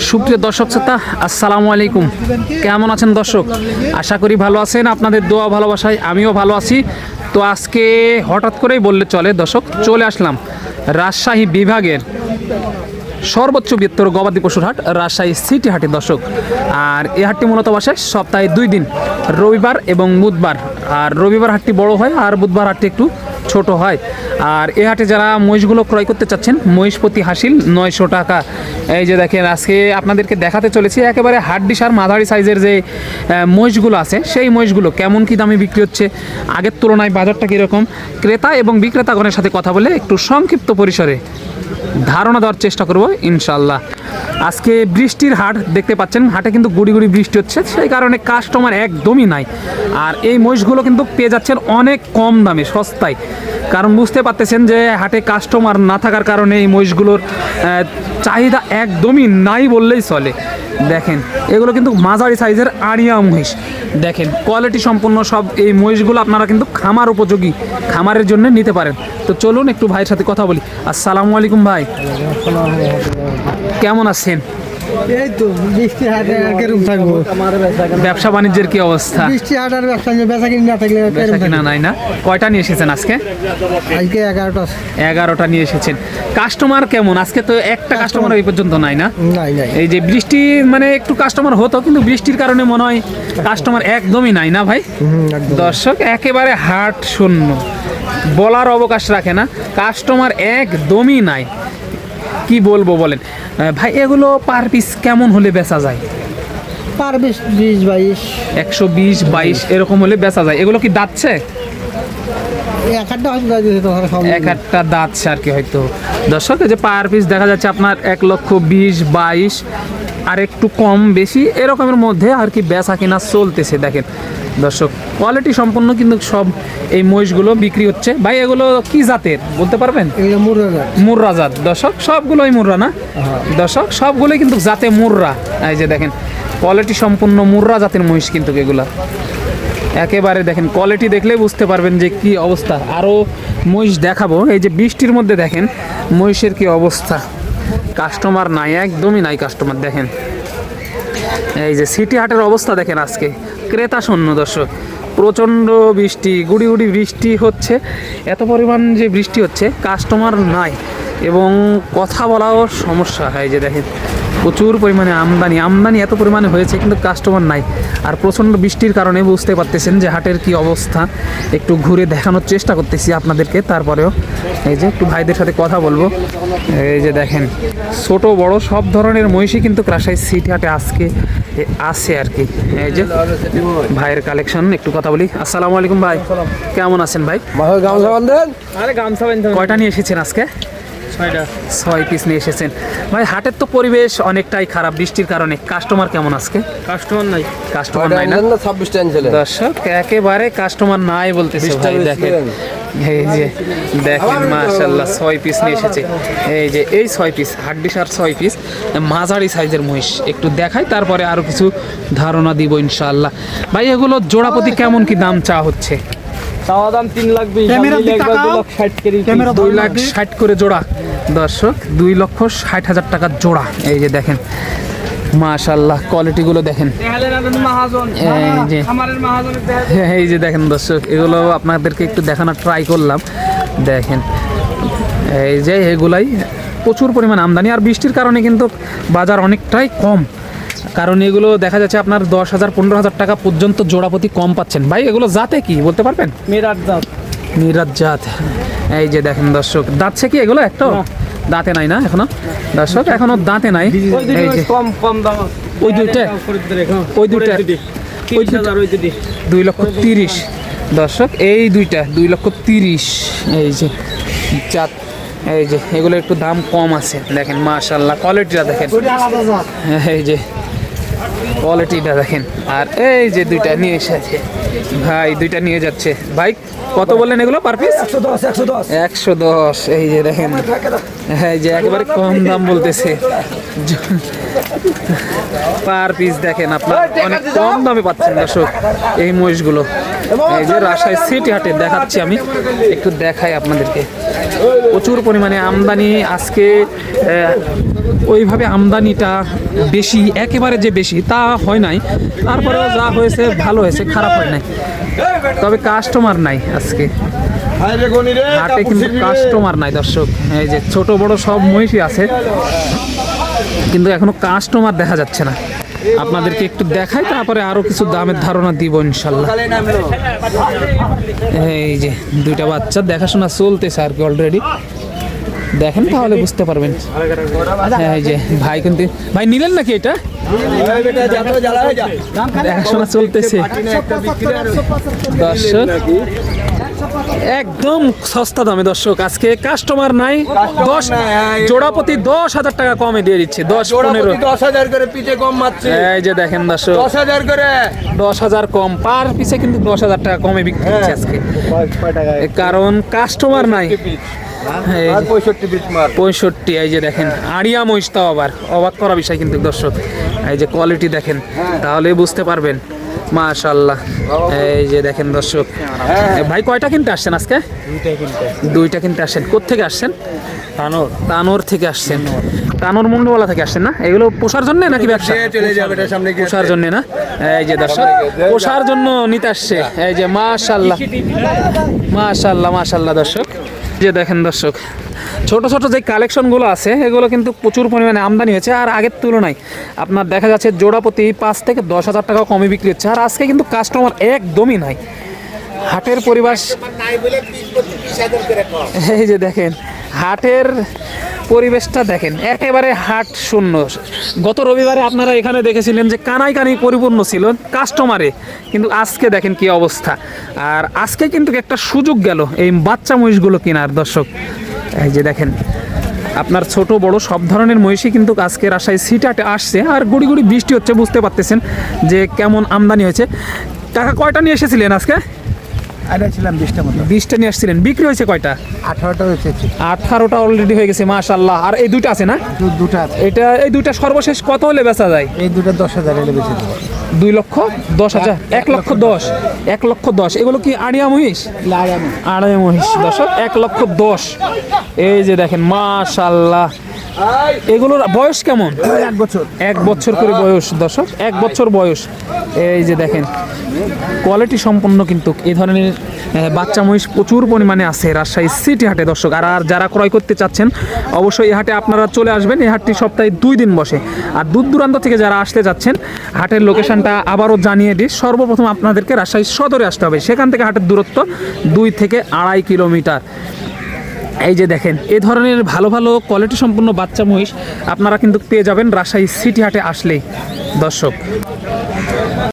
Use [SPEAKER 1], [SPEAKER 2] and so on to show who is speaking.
[SPEAKER 1] সুপ্রিয় দর্শক শ্রোতা, আসসালামু আলাইকুম। কেমন আছেন দর্শক? আশা করি ভালো আছেন। আপনাদের দোয়া ভালোবাসায় আমিও ভালো আছি। তো আজকে হঠাৎ করেই বললে চলে দর্শক, চলে আসলাম রাজশাহী বিভাগের সর্বোচ্চ বৃত্তর গবাদি পশুর হাট, রাজশাহী সিটি হাটে দর্শক। আর এই হাটটি মূলত বসে সপ্তাহে দুই দিন, রবিবার এবং বুধবার। আর রবিবার হাটটি বড় হয়, আর বুধবার হাটটি একটু ছোট হয়। আর এ হাটে যারা মহিষগুলো ক্রয় করতে চাচ্ছেন মহিষ প্রতি হাসিল নয়শো টাকা। এই যে দেখেন, আজকে আপনাদেরকে দেখাতে চলেছি, একেবারে হাড্ডি সার মাঝারি সাইজের যে মহিষগুলো আছে, সেই মহিষগুলো কেমন কি দামে বিক্রি হচ্ছে, আগের তুলনায় বাজারটা কীরকম? ক্রেতা এবং বিক্রেতাগণের সাথে কথা বলে একটু সংক্ষিপ্ত পরিসরে ধারণা দেওয়ার চেষ্টা করব ইনশাল্লাহ আজকে বৃষ্টির হাট দেখতে পাচ্ছেন, হাটে কিন্তু গুড়ি গুড়ি বৃষ্টি হচ্ছে, সেই কারণে কাস্টমার একদমই নাই। আর এই মহিষগুলো কিন্তু পেয়ে যাচ্ছেন অনেক কম দামে, সস্তায়। কারণ বুঝতে পারতেছেন যে হাটে কাস্টমার না থাকার কারণে এই মহিষগুলোর চাহিদা একদমই নাই বললেই চলে। দেখেন এগুলো কিন্তু মাঝারি সাইজের আড়িয়া মহিষ। দেখেন কোয়ালিটি সম্পূর্ণ সব এই মহিষগুলো আপনারা কিন্তু খামার উপযোগী খামারের জন্য নিতে পারেন। তো চলুন একটু ভাইয়ের সাথে কথা বলি। আসসালামু আলাইকুম ভাই। কেমন আছেন?
[SPEAKER 2] এই তো বৃষ্টি হাটে আর কেরম থাকব?
[SPEAKER 1] ব্যবসা বাণিজ্যের কি অবস্থা?
[SPEAKER 2] বৃষ্টি হাট আর ব্যবসা বেচা কিনে না থাকলে
[SPEAKER 1] বেচা কিনা নাই না? কয়টা নিয়ে এসেছেন আজকে?
[SPEAKER 2] আজকে এগারোটা।
[SPEAKER 1] এগারোটা নিয়ে এসেছেন। কাস্টমার কেমন? আজকে তো একটা কাস্টমার এই পর্যন্ত নাই না? এই যে বৃষ্টি মানে একটু কাস্টমার হতো কিন্তু বৃষ্টির কারণে মনে হয় কাস্টমার একদমই নাই না ভাই? দর্শক একেবারে হাট শূন্য। বলার অবকাশ রাখে না। কাস্টমার একদমই নাই। কি বলব বলেন? ভাই এগুলো পার পিস কেমন হলে বেচা যায়?
[SPEAKER 2] পার পিস বিশ বাইশ।
[SPEAKER 1] একশো বিশ বাইশ এরকম হলে বেচা যায়। এগুলো কি দাঁতছে?
[SPEAKER 2] এক
[SPEAKER 1] একটা দাঁতছে আর কি হয়তো। দর্শক যে পার পিস দেখা যাচ্ছে আপনার এক লক্ষ বিশ বাইশ আর একটু কম বেশি এরকমের মধ্যে আর কি বেচা কিনা চলতেছে দেখেন। দর্শক কোয়ালিটি সম্পন্ন কিন্তু সব এই মহিষগুলো বিক্রি হচ্ছে। ভাই এগুলো কি জাতের? বলতে পারবেন? মুর্রা জাত। দর্শক সবগুলোই মুর্রা না? দর্শক সবগুলোই কিন্তু জাতে মুর্রা। এই যে দেখেন কোয়ালিটি সম্পূর্ণ মুর্রা জাতের মহিষ কিন্তু এগুলা। একেবারে দেখেন কোয়ালিটি দেখলে বুঝতে পারবেন যে কি অবস্থা। আরও মহিষ দেখাবো। এই যে বৃষ্টির মধ্যে দেখেন মহিষের কি অবস্থা। কাস্টমার নাই, একদমই নাই কাস্টমার, দেখেন। এই যে সিটি হাটের অবস্থা দেখেন আজকে। ক্রেতা শূন্য, দর্শক। প্রচণ্ড বৃষ্টি, গুড়ি গুড়ি বৃষ্টি হচ্ছে। এত পরিমাণ যে বৃষ্টি হচ্ছে, কাস্টমার নাই। এবং কথা বলাও সমস্যা। হয় যে দেখেন প্রচুর পরিমাণে আমদানি। আমদানি এত পরিমাণে হয়েছে কিন্তু কাস্টমার নাই। আর প্রচণ্ড বৃষ্টির কারণে বুঝতে পারতেছেন যে হাটের কি অবস্থা। একটু ঘুরে দেখানোর চেষ্টা করতেছি আপনাদেরকে তারপরেও এই যে একটু ভাইদের সাথে কথা বলব। এই যে দেখেন ছোট বড় সব ধরনের মহিষই কিন্তু রাজশাহী সিটি হাটে আজকে আছে আর কি। এই যে ভাইয়ের কালেকশন একটু কথা বলি। আসসালামু আলাইকুম ভাই। কেমন আছেন ভাই?
[SPEAKER 2] গামছা
[SPEAKER 1] কয়টা নিয়ে এসেছেন আজকে?
[SPEAKER 3] ছয়টা
[SPEAKER 1] ছয় পিস নিয়ে এসেছেন। ভাই হাটের তো পরিবেশ অনেকটাই খারাপ বৃষ্টির কারণে। কাস্টমার কেমন আজকে?
[SPEAKER 3] কাস্টমার নাই।
[SPEAKER 1] কাস্টমার নাই না?
[SPEAKER 2] ছাব্বিশটা আনছিলেন।
[SPEAKER 1] দর্শক একেবারে কাস্টমার নাই বলতেছে ভাই দেখেন। এই যে দেখেন মাশাল্লাহ ছয় পিস নিয়ে এসেছে। এই যে এই ছয় পিস হাড্ডি সার ছয় পিস মাঝারি সাইজের মহিষ। একটু দেখাই তারপরে আরও কিছু ধারণা দিব ইনশাআল্লাহ। ভাই এগুলো জোড়াপতি কেমন কি দাম চা হচ্ছে?
[SPEAKER 3] চাওয়া দাম তিন লাখ বিশ
[SPEAKER 2] ক্যামেরা
[SPEAKER 1] দুই লাখ ষাট করে জোড়া। দর্শক দুই লক্ষ ষাট হাজার টাকার জোড়া। এই যে দেখেন মাশাল্লাহ কোয়ালিটিগুলো দেখেন। এই যে
[SPEAKER 3] খামারের
[SPEAKER 1] এই যে দেখেন দর্শক এগুলো আপনাদেরকে একটু দেখানোর ট্রাই করলাম। দেখেন এই যে এগুলাই প্রচুর পরিমাণ আমদানি। আর বৃষ্টির কারণে কিন্তু বাজার অনেকটাই কম। কারণ এগুলো দেখা যাচ্ছে আপনার দশ হাজার পনেরো হাজার টাকা পর্যন্ত জোড়াপতি কম পাচ্ছেন। ভাই এগুলো জাতে কি বলতে পারবেন?
[SPEAKER 3] মেরার দাম
[SPEAKER 1] মিরাজ জাত। এই যে দেখেন দর্শক দাঁতছে কি এগুলো একটা দাঁতে নাই না এখনও? দর্শক এখনও দাঁতে নাই। এই যে।
[SPEAKER 3] কম কম দাম।
[SPEAKER 1] ওই দুইটা? ওই দুইটা? ওই
[SPEAKER 3] হাজার
[SPEAKER 1] দুই লক্ষ তিরিশ। দর্শক এই দুইটা দুই লক্ষ তিরিশ। এই যে চার এই যে এগুলো একটু দাম কম আছে। দেখেন মাশাল্লাহ কোয়ালিটিটা দেখেন। এই যে Yeah. কোয়ালিটিটা দেখেন। আর এই যে দুইটা নিয়ে এসেছে ভাই দুইটা নিয়ে যাচ্ছে। ভাই কত বললেন এগুলো পার পিস
[SPEAKER 2] একশো দশ
[SPEAKER 1] এই যে দেখেন। এই যে একেবারে কম দাম বলতেছে। পার পিস দেখেন আপনার অনেক কম দামে পাচ্ছেন দর্শক এই মহিষগুলো। এই যে রাজশাহী সিটি হাটে দেখাচ্ছি আমি। একটু দেখাই আপনাদেরকে। প্রচুর পরিমাণে আমদানি। আজকে ওইভাবে আমদানিটা বেশি একেবারে যে বেশি। তা হয় নাই। তারপরেও যা হয়েছে ভালো হয়েছে খারাপ হয় নাই। তবে কাস্টমার নাই আজকে। হাটে কিন্তু কাস্টমার নাই দর্শক। এই যে ছোট বড় সব মহিষই আছে। কিন্তু এখনও কাস্টমার দেখা যাচ্ছে না। আপনাদেরকে একটু দেখাই তারপরে আরও কিছু দামের ধারণা দিব ইনশাল্লাহ। এই যে দুইটা বাচ্চা দেখাশোনা চলতেছে আর কি অলরেডি দেখেন তাহলে বুঝতে পারবেন। হ্যাঁ, এই যে ভাই কিন্তু ভাই নিলেন নাকি এটা? দেখাশোনা চলতেছে। দর্শক একদম সস্তা দামে দর্শক আজকে কাস্টমার নাই দশ জোড়াপতি দশ হাজার টাকা কমে দিয়ে দিচ্ছে দশ পনেরো।
[SPEAKER 3] দশ হাজার করে পিঠে কম মারছে
[SPEAKER 1] এই যে দেখেন দর্শক
[SPEAKER 3] দশ হাজার করে।
[SPEAKER 1] দশ হাজার কম পার পিছে কিন্তু দশ হাজার টাকা কমে বিক্রি হচ্ছে আজকে। কারণ কাস্টমার নাই।
[SPEAKER 3] পঁয়ষট্টি
[SPEAKER 1] এই যে দেখেন আড়িয়া মহিষ তাও আবার অবাক করা বিষয় কিন্তু দর্শক। এই যে কোয়ালিটি দেখেন তাহলে বুঝতে পারবেন। মাশাল্লাহ এই যে দেখেন দর্শক ভাই কয়টা কিনতে আসছেন আজকে? দুইটা কিনতে আসছেন। কোথেকে আসছেন? তানোর। তানোর থেকে আসছেন। তানোর। মুন্ডওয়ালা থেকে আসছেন না? এগুলো পোষার জন্য নাকি ব্যবসা?
[SPEAKER 3] চলে যাবে এটা সামনে
[SPEAKER 1] পোষার জন্য না? এই যে দর্শক পোষার জন্য নিতে আসছে। এই যে মাশাল্লাহ মাশাল্লাহ মাশাল্লাহ দর্শক। যে দেখেন দর্শক ছোট ছোট যে কালেকশনগুলো আছে এগুলো কিন্তু প্রচুর পরিমাণে আমদানি হয়েছে আর আগের তুলনায় আপনার দেখা যাচ্ছে জোড়াপতি পাঁচ থেকে দশ হাজার টাকা কমে বিক্রি হচ্ছে আর আজকে কিন্তু কাস্টমার একদমই নাই। হাটের পরিবেশ এই যে দেখেন হাটের পরিবেশটা দেখেন, একেবারে হাট শূন্য। গত রবিবারে আপনারা এখানে দেখেছিলেন যে কানাই কানাই পরিপূর্ণ ছিল কাস্টমারে কিন্তু আজকে দেখেন কি অবস্থা। আর আজকে কিন্তু একটা সুযোগ গেল এই বাচ্চা মহিষগুলো কেনার, দর্শক। এই যে দেখেন, আপনার ছোট, বড় সব ধরনের মহিষই কিন্তু আজকে রাজশাহী সিটাটে আসছে, আর গুড়ি গুড়ি বৃষ্টি হচ্ছে, বুঝতে পারতেছেন যে কেমন আমদানি হয়েছে। টাকা কয়টা নিয়ে এসেছিলেন আজকে?
[SPEAKER 2] আরে বিশটা মতো।
[SPEAKER 1] বিশটা নিয়ে আসছিলেন। বিক্রি হয়েছে কয়টা?
[SPEAKER 2] আঠারোটা হয়েছে
[SPEAKER 1] আঠারোটা অলরেডি হয়ে গেছে মাশাল্লাহ আর এই দুইটা আছে না?
[SPEAKER 2] দুটা আছে।
[SPEAKER 1] এটা এই দুইটা সর্বশেষ কত হলে বেচা যায়?
[SPEAKER 2] এই দুটা দশ হাজার বেশি দেবো।
[SPEAKER 1] দুই লক্ষ দশ হাজার এক লক্ষ দশ। এক লক্ষ দশ। এগুলো কি আড়িয়া মহিষ? আড়াই মহিষ। দশক এক লক্ষ দশ। এই যে দেখেন মাশাল্লাহ এগুলোর বয়স কেমন?
[SPEAKER 2] এক বছর।
[SPEAKER 1] এক বছর করে বয়স দর্শক। এক বছর বয়স। এই যে দেখেন কোয়ালিটি সম্পন্ন কিন্তু এই ধরনের বাচ্চা মহিষ প্রচুর পরিমাণে আছে রাজশাহী সিটি হাটে দর্শক। আর আর যারা ক্রয় করতে চাচ্ছেন অবশ্যই এই হাটে আপনারা চলে আসবেন। এই হাটটি সপ্তাহে দুই দিন বসে। আর দূর দূরান্ত থেকে যারা আসতে যাচ্ছেন হাটের লোকেশনটা আবারও জানিয়ে দিই। সর্বপ্রথম আপনাদেরকে রাজশাহী সদরে আসতে হবে। সেখান থেকে হাটের দূরত্ব দুই থেকে আড়াই কিলোমিটার। এই যে দেখেন, এ ধরনের ভালো ভালো কোয়ালিটি সম্পন্ন বাচ্চা মহিষ আপনারা কিন্তু পেয়ে যাবেন রাজশাহী সিটি হাটে আসলেই। দর্শক